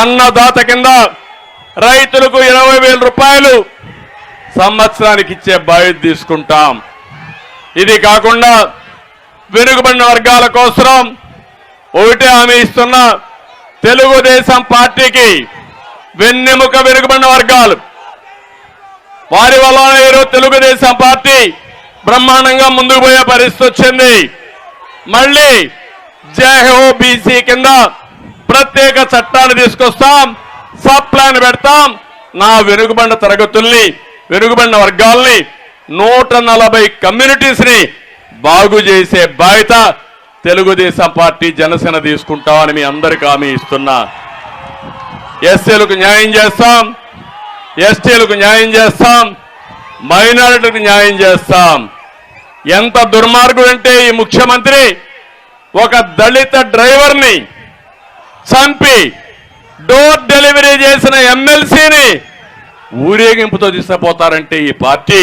అన్నదాత కింద రైతులకు ఇరవై వేల రూపాయలు సంవత్సరానికి ఇచ్చే బాధ్యత తీసుకుంటాం. ఇది కాకుండా వెనుకబడిన వర్గాల కోసం ఒకటే హామీ ఇస్తున్న తెలుగుదేశం పార్టీకి వెన్నెముక వెనుకబడిన వర్గాలు. వారి వల్ల ఈరోజు తెలుగుదేశం పార్టీ బ్రహ్మాండంగా ముందుకు పోయే పరిస్థితి వచ్చింది. మళ్ళీ జై హో బీసీ కింద ప్రత్యేక చట్టాన్ని తీసుకొస్తాం. సబ్ ప్లాన్ పెడతాం. నా వెనుకబడిన తరగతుల్ని వెనుకబడిన వర్గాల్ని నూట నలభై కమ్యూనిటీస్ని బాగు చేసే బాధ్యత తెలుగుదేశం పార్టీ జనసేన తీసుకుంటామని మీ అందరికి హామీ ఇస్తున్నా. ఎస్సీలకు న్యాయం చేస్తాం. ఎస్టీలకు న్యాయం చేస్తాం. మైనారిటీలకు న్యాయం చేస్తాం. ఎంత దుర్మార్గుడంటే ఈ ముఖ్యమంత్రి ఒక దళిత డ్రైవర్ని చంపి డోర్ డెలివరీ చేసిన ఎమ్మెల్సీని ఊరేగింపుతో తీసుకుపోతారంటే ఈ పార్టీ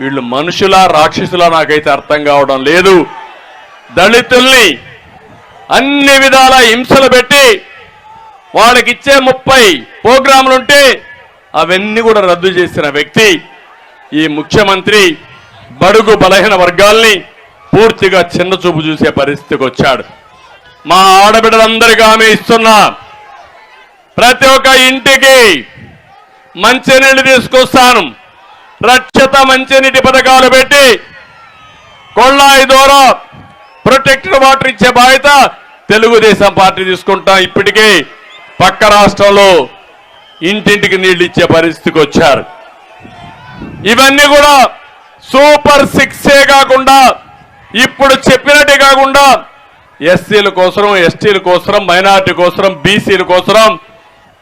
వీళ్ళు మనుషులా రాక్షసులా నాకైతే అర్థం కావడం లేదు. దళితుల్ని అన్ని విధాల హింసలు పెట్టి వాళ్ళకి ఇచ్చే ముప్పై ప్రోగ్రాములుంటే అవన్నీ కూడా రద్దు చేసిన వ్యక్తి ఈ ముఖ్యమంత్రి బడుగు బలహీన వర్గాల్ని పూర్తిగా చిన్న చూపు చూసే పరిస్థితికి వచ్చాడు మా ఆడబిడ్డలందరికీ ఆమె ఇస్తున్నా. ప్రతి ఒక్క ఇంటికి మంచినీళ్ళు తీసుకొస్తాను. రక్షిత మంచినీటి పథకాలు పెట్టి కొళ్ళాయి ద్వారా ప్రొటెక్టెడ్ వాటర్ ఇచ్చే బాధ్యత తెలుగుదేశం పార్టీ తీసుకుంటాం. ఇప్పటికే పక్క రాష్ట్రంలో ఇంటింటికి నీళ్ళు ఇచ్చే పరిస్థితికి వచ్చారు. ఇవన్నీ కూడా సూపర్ సిక్సే కాకుండా ఇప్పుడు చెప్పినట్టే కాకుండా ఎస్సీల కోసం ఎస్టీల కోసం మైనార్టీ కోసం బీసీల కోసం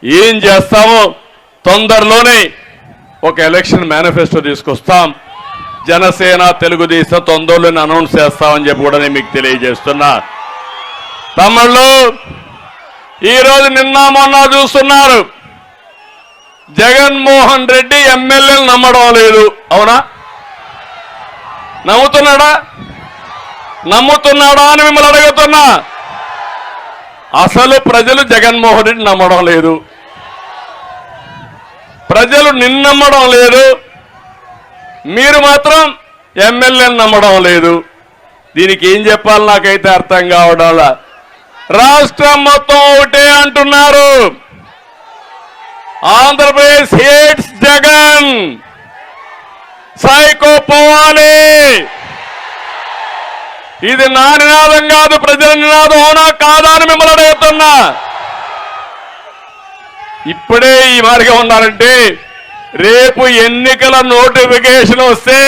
ఏం చేస్తామో తొందరలోనే ఒక ఎలక్షన్ మేనిఫెస్టో తీసుకొస్తాం. జనసేన తెలుగుదేశం తొందరలోనే అనౌన్స్ చేస్తామని చెప్పి కూడా నేను మీకు తెలియజేస్తున్నా. తమ్ముళ్ళు ఈరోజు నిన్న మొన్న చూస్తున్నారు. జగన్మోహన్ రెడ్డి ఎమ్మెల్యేలు నమ్మడం లేదు. అవునా? నమ్ముతున్నాడా? నమ్ముతున్నాడా అని మిమ్మల్ని అడుగుతున్నా. అసలు ప్రజలు జగన్మోహన్ రెడ్డి నమ్మడం లేదు. ప్రజలు నిన్నమ్మడం లేదు. మీరు మాత్రం ఎమ్మెల్యేని నమ్మడం లేదు. దీనికి ఏం చెప్పాలి నాకైతే అర్థం కావడం రాష్ట్రం మొత్తం ఒకటే అంటున్నారు. ఆంధ్రప్రదేశ్ హేట్స్ జగన్. సైకో పోవాలి ఇది నా నినాదం కాదు ప్రజల నినాదం అవునా కాదా అని మిమ్మల్ని అడుగుతున్నా. ఇప్పుడే ఈ మార్గం ఉన్నారంటే రేపు ఎన్నికల నోటిఫికేషన్ వస్తే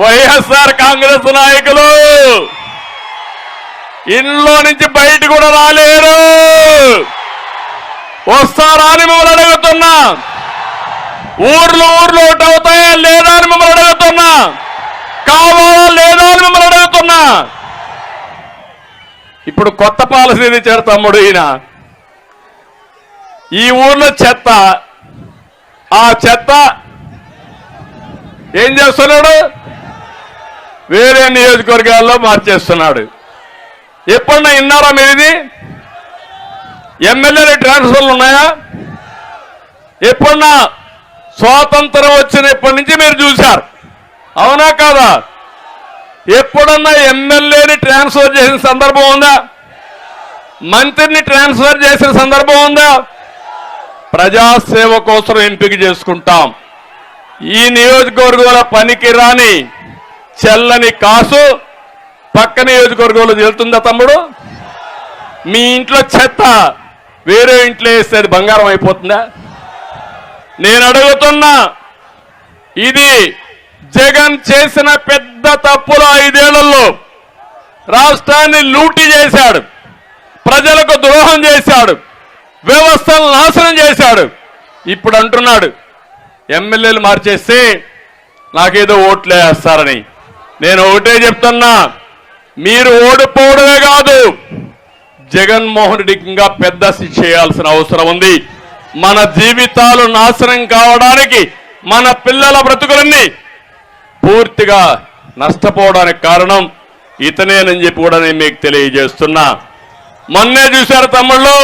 వైఎస్ఆర్ కాంగ్రెస్ నాయకులు ఇంట్లో నుంచి బయట కూడా రాలేరు. వస్తారా అని మిమ్మల్ని అడుగుతున్నా. ఊర్లు ఊర్లు ఒకటి అవుతాయా లేదా అని మిమ్మల్ని అడుగుతున్నా. కావాలా లేదా అని మిమ్మల్ని అడుగుతున్నా. ఇప్పుడు కొత్త పాలసీ చేరు తమ్ముడు ఈయన? ఈ ఊర్లో చెత్త. ఆ చెత్త ఏం చేస్తున్నాడు? వేరే నియోజకవర్గాల్లో మార్చేస్తున్నాడు. ఎప్పుడన్నా విన్నారా మీరు ఇది? ఎమ్మెల్యేల ట్రాన్స్ఫర్లు ఉన్నాయా? ఎప్పుడన్నా స్వాతంత్రం వచ్చినప్పటి నుంచి మీరు చూశారు. అవునా కాదా? ఎప్పుడన్నా ఎమ్మెల్యేని ట్రాన్స్ఫర్ చేసిన సందర్భం ఉందా? మంత్రిని ట్రాన్స్ఫర్ చేసిన సందర్భం ఉందా? ప్రజాసేవ కోసం ఎంపిక చేసుకుంటాం. ఈ నియోజకవర్గంలో పనికి రాని చెల్లని కాసు పక్క నియోజకవర్గంలో వెళ్తుందా తమ్ముడు? మీ ఇంట్లో చెత్త వేరే ఇంట్లో వేస్తే అది బంగారం అయిపోతుందా? నేను అడుగుతున్నా ఇది జగన్ చేసిన పెద్ద తప్పులు ఐదేళ్ళలో రాష్ట్రాన్ని లూటి చేశాడు. ప్రజలకు ద్రోహం చేశాడు. వ్యవస్థను నాశనం చేశాడు. ఇప్పుడు అంటున్నాడు ఎమ్మెల్యేలు మార్చేస్తే నాకేదో ఓట్లు వేస్తారని. నేను ఒకటే చెప్తున్నా మీరు ఓడిపోవడమే కాదు జగన్మోహన్ రెడ్డికి ఇంకా పెద్ద శిక్ష చేయాల్సిన అవసరం ఉంది. మన జీవితాలు నాశనం కావడానికి మన పిల్లల బ్రతుకులన్నీ పూర్తిగా నష్టపోవడానికి కారణం ఇతనేనని చెప్పి కూడా నేను మీకు తెలియజేస్తున్నా. మొన్నే చూశారు తమ్ముళ్ళు?